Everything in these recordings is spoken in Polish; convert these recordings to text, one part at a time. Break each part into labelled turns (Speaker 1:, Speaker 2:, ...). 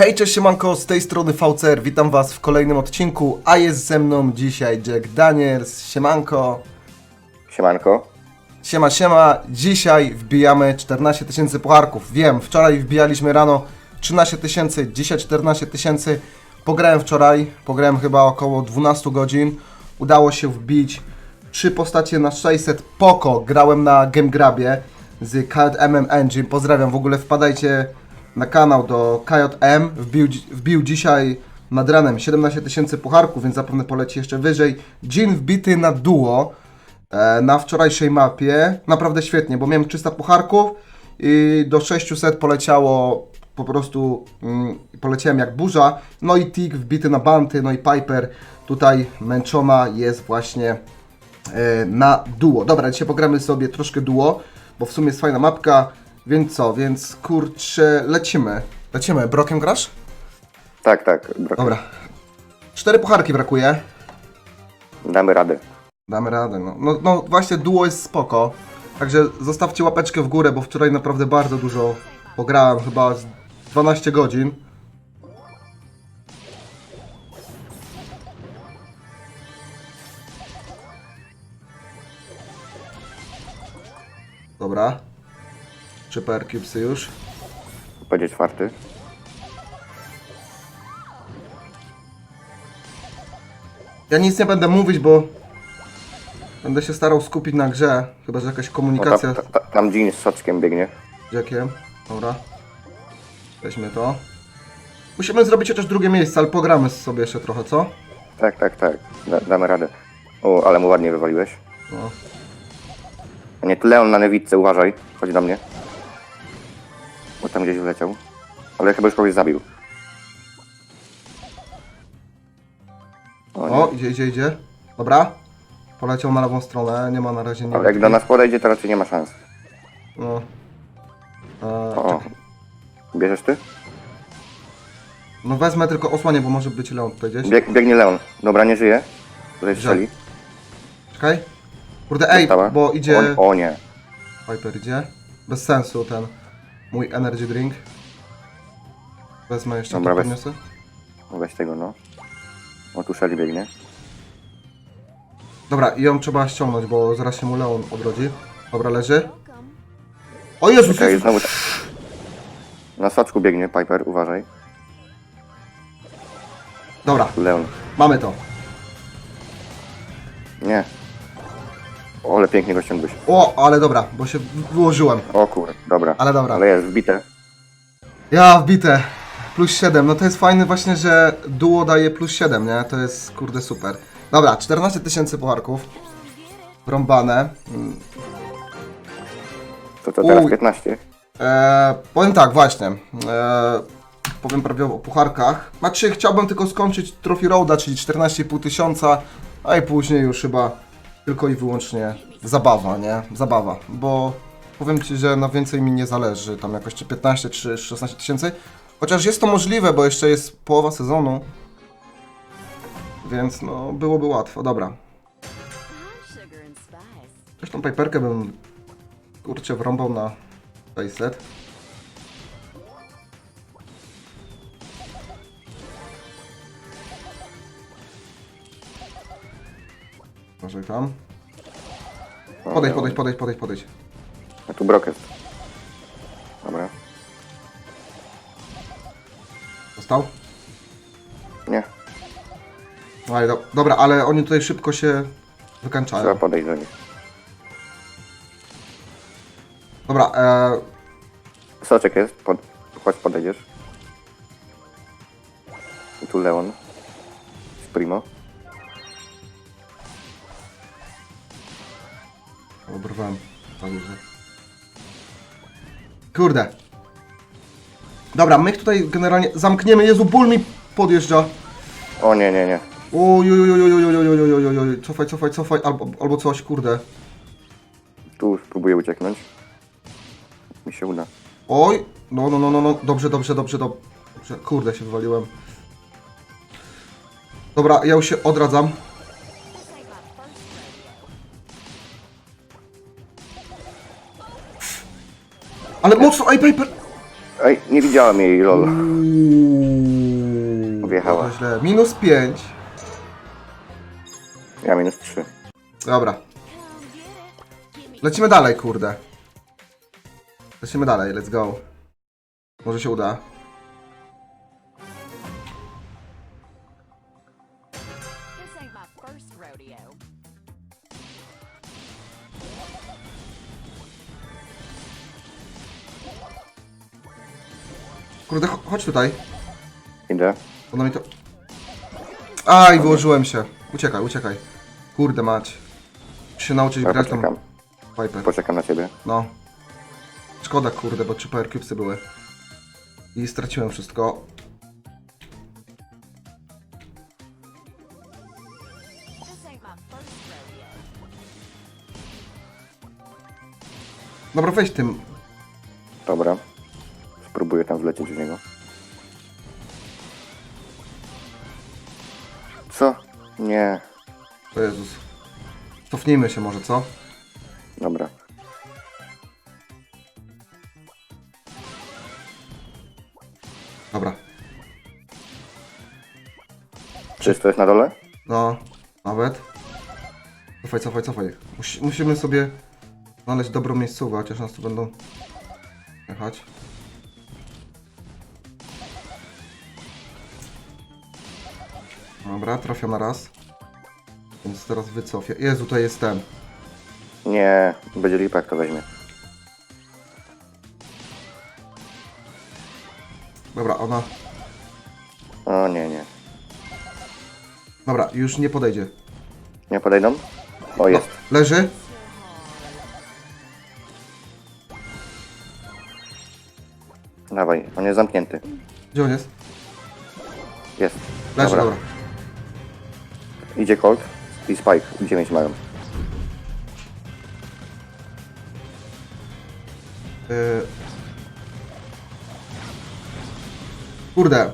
Speaker 1: Hej, cześć siemanko, z tej strony VCR, witam was w kolejnym odcinku, a jest ze mną dzisiaj Jack Daniels, siemanko,
Speaker 2: Siemanko.
Speaker 1: siema siema, dzisiaj wbijamy 14 tysięcy pucharków, wiem, wczoraj wbijaliśmy rano 13 tysięcy, dzisiaj 14 tysięcy, pograłem wczoraj, pograłem chyba około 12 godzin, udało się wbić trzy postacie na 600 poko, grałem na GameGrabie z KJM Engine, pozdrawiam, w ogóle wpadajcie na kanał do KJM, wbił, wbił dzisiaj nad ranem 17 tysięcy pucharków, więc zapewne poleci jeszcze wyżej, Jin wbity na duo, e, na wczorajszej mapie. Naprawdę świetnie, bo miałem 300 pucharków i do 600 poleciało po prostu, mm, poleciałem jak burza. No i Tik wbity na banty, no i Piper tutaj męczona jest właśnie e, na duo. Dobra, dzisiaj pogramy sobie troszkę duo, bo w sumie jest fajna mapka, więc co, więc kurczę, lecimy. Lecimy, Brokiem grasz?
Speaker 2: Tak, tak. Bro.
Speaker 1: Dobra. Cztery pucharki brakuje.
Speaker 2: Damy radę.
Speaker 1: Damy radę, no. no. No właśnie duo jest spoko. Także zostawcie łapeczkę w górę, bo wczoraj naprawdę bardzo dużo pograłem, chyba z 12 godzin. Dobra. Trzy PR cubesy już.
Speaker 2: Będzie czwarty.
Speaker 1: Ja nic nie będę mówić, bo będę się starał skupić na grze. Chyba, że jakaś
Speaker 2: O,
Speaker 1: komunikacja...
Speaker 2: ta, ta, tam Jean z soczkiem biegnie.
Speaker 1: Jackiem. Dobra. Weźmy to. Musimy zrobić chociaż drugie miejsce, ale pogramy sobie jeszcze trochę, co?
Speaker 2: Tak, tak, tak. Da, damy radę. O, ale mu ładnie wywaliłeś.
Speaker 1: No.
Speaker 2: A nie, tu Leon na niewidce, uważaj. Chodź do mnie. Tam gdzieś wleciał. Ale chyba już kogoś zabił. O, nie.
Speaker 1: O, idzie, idzie, idzie. Dobra. Poleciał na lewą stronę, nie ma na razie.
Speaker 2: Ale jak do nas podejdzie, to raczej nie ma szans.
Speaker 1: No. E,
Speaker 2: O, o.
Speaker 1: czekaj.
Speaker 2: Bierzesz ty?
Speaker 1: no wezmę tylko osłanię, bo może być Leon tutaj gdzieś.
Speaker 2: Bieg, biegnie Leon. Dobra, nie żyje. Tutaj strzeli.
Speaker 1: Czekaj. Kurde, ej,
Speaker 2: Dostała.
Speaker 1: bo idzie...
Speaker 2: O, o nie.
Speaker 1: Piper idzie. Bez sensu ten mój energy drink. Wezmę jeszcze,
Speaker 2: Dobra,
Speaker 1: to
Speaker 2: weź.
Speaker 1: podniosę.
Speaker 2: Weź tego, no. O, tu Shelly biegnie.
Speaker 1: Dobra, i ją trzeba ściągnąć, bo zaraz się mu Leon odrodzi. Dobra, leży. O Jezus!
Speaker 2: Czekaj,
Speaker 1: Jezus.
Speaker 2: znowu... ta- Na soczku biegnie Piper, uważaj.
Speaker 1: Dobra,
Speaker 2: Leon.
Speaker 1: mamy to.
Speaker 2: Nie. O, ale pięknie go ściągłeś.
Speaker 1: O, ale dobra, bo się w- wyłożyłem.
Speaker 2: O kur, dobra.
Speaker 1: Ale dobra.
Speaker 2: Ale jest wbite.
Speaker 1: Ja wbite. Plus 7. No to jest fajne właśnie, że duo daje plus 7, nie? To jest kurde super. Dobra, 14 tysięcy pucharków. Rąbane. Mm,
Speaker 2: To co teraz
Speaker 1: Uj.
Speaker 2: 15?
Speaker 1: Eee, powiem tak, właśnie. Eee, powiem prawie o pucharkach. Znaczy, chciałbym tylko skończyć Trophy Roada, czyli 14,5 tysiąca, a i później już chyba tylko i wyłącznie zabawa, nie? Zabawa, bo powiem Ci, że na więcej mi nie zależy, tam jakoś czy 15 czy 16 tysięcy. Chociaż jest to możliwe, bo jeszcze jest połowa sezonu. Więc no, byłoby łatwo. Dobra. Też tą paperkę bym, kurczę, wrąbał na 600.
Speaker 2: O,
Speaker 1: Podejdź, podejdź, podejdź, podejdź, podejdź.
Speaker 2: A tu Brok jest. Dobra.
Speaker 1: Został?
Speaker 2: Nie,
Speaker 1: No ale do, dobra, ale oni tutaj szybko się wykańczają.
Speaker 2: trzeba podejść do nich.
Speaker 1: Dobra, e,
Speaker 2: Soczek jest, pod... chodź podejdziesz. I tu Leon. Z Primo.
Speaker 1: Obrwałem. Prawie, że- Kurde. Dobra, my tutaj generalnie zamkniemy. Jezu, ból mi podjeżdża.
Speaker 2: O nie, nie, nie.
Speaker 1: Oj, cofaj, cofaj, cofaj, albo, albo coś, kurde.
Speaker 2: Tu spróbuję ucieknąć. Mi się uda.
Speaker 1: Oj, no, no, no, no, no, dobrze, dobrze, dobrze, dobrze, kurde, się wywaliłem. Dobra, ja już się odradzam. Ale mocno, ej, paper!
Speaker 2: Ej, nie widziałem jej, lol.
Speaker 1: Uuu.
Speaker 2: Wjechała.
Speaker 1: To źle. Minus 5.
Speaker 2: Ja minus 3.
Speaker 1: Dobra. Lecimy dalej, kurde. Lecimy dalej, let's go. Może się uda. Kurde, cho- chodź tutaj.
Speaker 2: Idę.
Speaker 1: Ona mi to... Aj, wyłożyłem się. Uciekaj, uciekaj. Kurde mać. Muszę się nauczyć
Speaker 2: Ja
Speaker 1: grać tą
Speaker 2: poczekam.
Speaker 1: Viper.
Speaker 2: Poczekam na ciebie.
Speaker 1: No. Szkoda, kurde, bo trzy power cubesy były. I straciłem wszystko. Dobra, weź tym.
Speaker 2: Dobra. Spróbuję tam wlecieć w niego. Co? Nie.
Speaker 1: O Jezus. Cofnijmy się może, co?
Speaker 2: Dobra.
Speaker 1: Dobra.
Speaker 2: Czysto jest na dole?
Speaker 1: No, nawet. Cofaj, cofaj, cofaj. Musi, musimy sobie znaleźć dobrą miejscówkę, chociaż nas tu będą jechać. Dobra, trafia na raz. Więc teraz wycofię. Jezu, to jest ten.
Speaker 2: Nie. Będzie lipa jak to weźmie.
Speaker 1: Dobra, ona...
Speaker 2: O nie, nie.
Speaker 1: Dobra, już nie podejdzie.
Speaker 2: Nie podejdą? O, jest.
Speaker 1: Leży.
Speaker 2: Dawaj. On jest zamknięty.
Speaker 1: Gdzie on jest?
Speaker 2: Jest.
Speaker 1: Leży,
Speaker 2: Dobra.
Speaker 1: dobra.
Speaker 2: Idzie Colt i Spike. 9 mają.
Speaker 1: Yy... Kurde,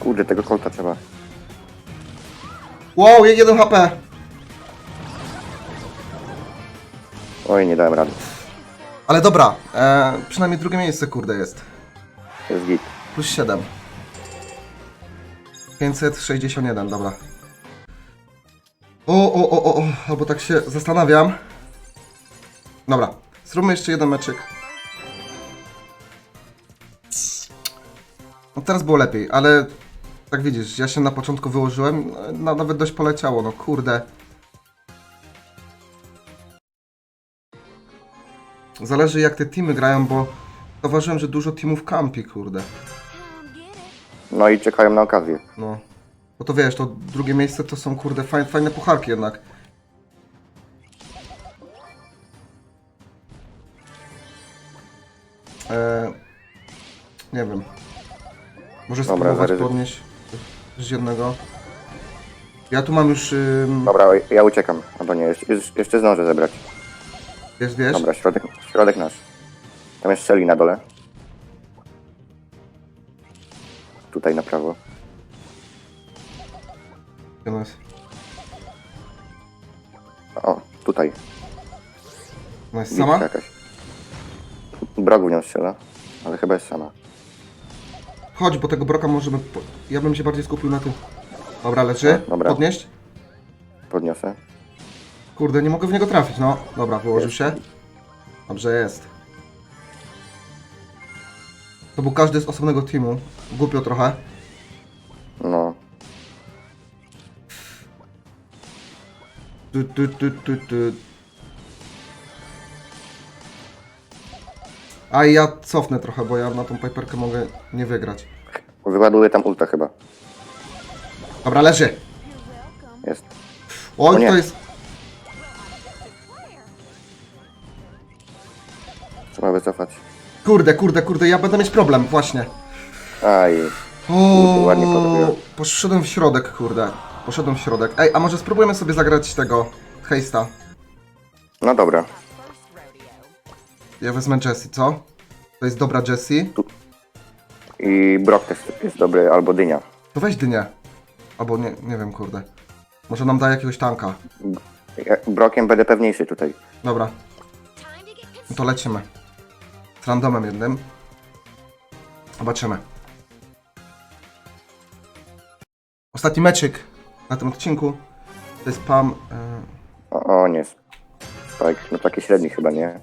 Speaker 2: Kurde, tego Colta trzeba.
Speaker 1: Wow, je- jeden HP.
Speaker 2: Oj, nie dałem rady.
Speaker 1: Ale dobra, e, przynajmniej drugie miejsce, kurde, jest.
Speaker 2: To jest git.
Speaker 1: Plus 7. 561, dobra. O, o, o, o, o, albo tak się zastanawiam. Dobra, zróbmy jeszcze jeden meczyk. No teraz było lepiej, ale tak widzisz, ja się na początku wyłożyłem, no, nawet dość poleciało, no kurde. Zależy jak te teamy grają, bo zauważyłem, że dużo teamów kampi, kurde.
Speaker 2: No i czekają na okazję.
Speaker 1: No. Bo to wiesz, to drugie miejsce to są kurde fajne, fajne pucharki jednak. Eee, nie wiem. Może
Speaker 2: Dobra,
Speaker 1: spróbować
Speaker 2: zaryzykuj.
Speaker 1: podnieść z jednego. Ja tu mam już, ym,
Speaker 2: Dobra, ja uciekam. Albo nie, jeszcze, jeszcze zdążę zebrać.
Speaker 1: wiesz, wiesz?
Speaker 2: Dobra, środek, środek nasz. Tam jest strzeli na dole. Tutaj na prawo.
Speaker 1: Jest?
Speaker 2: O, tutaj.
Speaker 1: Ona jest
Speaker 2: Bitka
Speaker 1: sama?
Speaker 2: jakaś. Brog w nią strzela, ale chyba jest sama.
Speaker 1: Chodź, bo tego broka możemy... Po... Ja bym się bardziej skupił na tym. Dobra.
Speaker 2: No, dobra.
Speaker 1: Podnieść?
Speaker 2: Podniosę.
Speaker 1: Kurde, nie mogę w niego trafić, no. Dobra, wyłożył się. Dobrze jest. To był każdy z osobnego teamu. Głupio trochę.
Speaker 2: No,
Speaker 1: Tu, tu, tu, tu, tu. A i ja cofnę trochę, bo ja na tą piperkę mogę nie wygrać.
Speaker 2: wyładuję tam ulta chyba.
Speaker 1: Dobra, leży.
Speaker 2: Jest. O nie.
Speaker 1: to jest...
Speaker 2: Trzeba wycofać.
Speaker 1: Kurde, kurde, kurde, ja będę mieć problem, właśnie.
Speaker 2: Aj,
Speaker 1: O,
Speaker 2: Ładnie.
Speaker 1: Poszedłem w środek, kurde. Poszedłem w środek. Ej, a może spróbujemy sobie zagrać tego Heista.
Speaker 2: no dobra.
Speaker 1: Ja wezmę Jessie, co? To jest dobra Jessie.
Speaker 2: I Brock też jest dobry, albo Dynia.
Speaker 1: To weź dynię. Albo nie, nie wiem, kurde. Może nam da jakiegoś tanka.
Speaker 2: Ja- Brockiem będę pewniejszy tutaj.
Speaker 1: Dobra, no to lecimy. Randomem jednym. Zobaczymy. ostatni meczyk na tym odcinku. To jest Pam. E,
Speaker 2: O, o nie. Spike, no taki średni chyba, nie?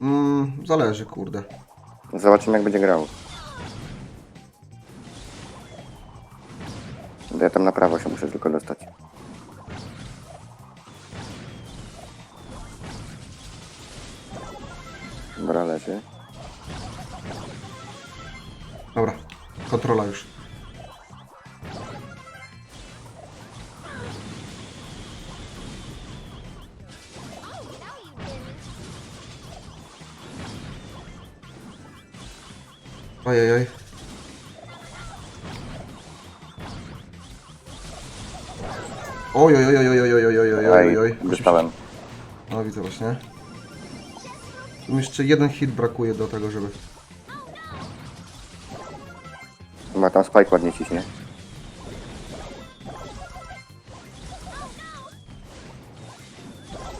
Speaker 1: mm, zależy, kurde.
Speaker 2: Zobaczymy jak będzie grał. Ja tam na prawo się muszę tylko dostać. Dobra, leży.
Speaker 1: Kontrola już. Ojej, Oj, jeszcze jeden hit brakuje do tego, żeby...
Speaker 2: Chyba tam Spike ładnie ciśnie.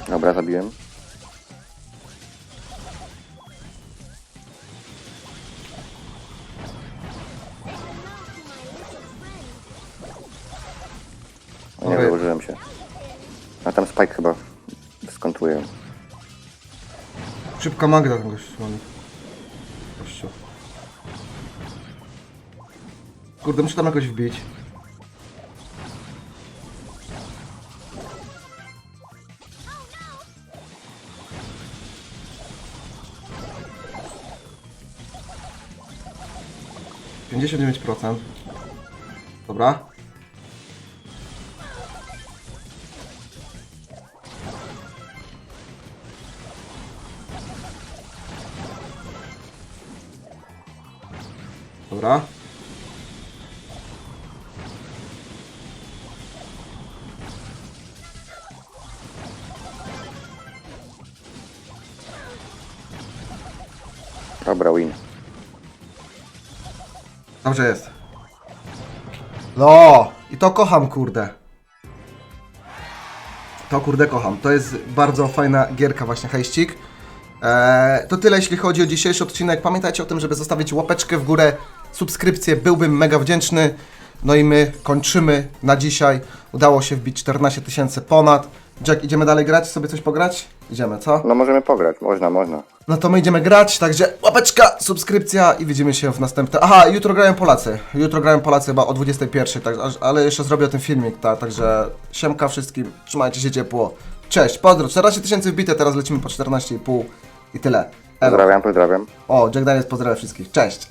Speaker 2: Dobra, zabiłem. O, Nie
Speaker 1: Okej.
Speaker 2: wyłożyłem się. A tam Spike chyba skontuje.
Speaker 1: Szybka Magda gość mamy. Kurde, muszę tam jakoś wbić. Pięćdziesiąt dziewięć procent. Dobra. Dobra.
Speaker 2: Dobra, win.
Speaker 1: Dobrze jest. No, i to kocham, kurde. To kurde kocham. To jest bardzo fajna gierka właśnie, hejścik. Eee, to tyle jeśli chodzi o dzisiejszy odcinek. Pamiętajcie o tym, żeby zostawić łapeczkę w górę, subskrypcję, byłbym mega wdzięczny. No i my kończymy na dzisiaj. Udało się wbić 14 tysięcy ponad. Jack, idziemy dalej grać? Sobie coś pograć? Idziemy, co?
Speaker 2: No możemy pograć, można, można.
Speaker 1: No to my idziemy grać, także łapeczka, subskrypcja i widzimy się w następnym. Aha, jutro grają Polacy. Jutro grają Polacy chyba o 21, tak, ale jeszcze zrobię o tym filmik, tak, także siemka wszystkim, trzymajcie się ciepło. Cześć, pozdro, 14 tysięcy wbite, teraz lecimy po 14,5 i tyle. Elo.
Speaker 2: Pozdrawiam, pozdrawiam.
Speaker 1: O, Jack Daniels pozdrawia wszystkich, cześć.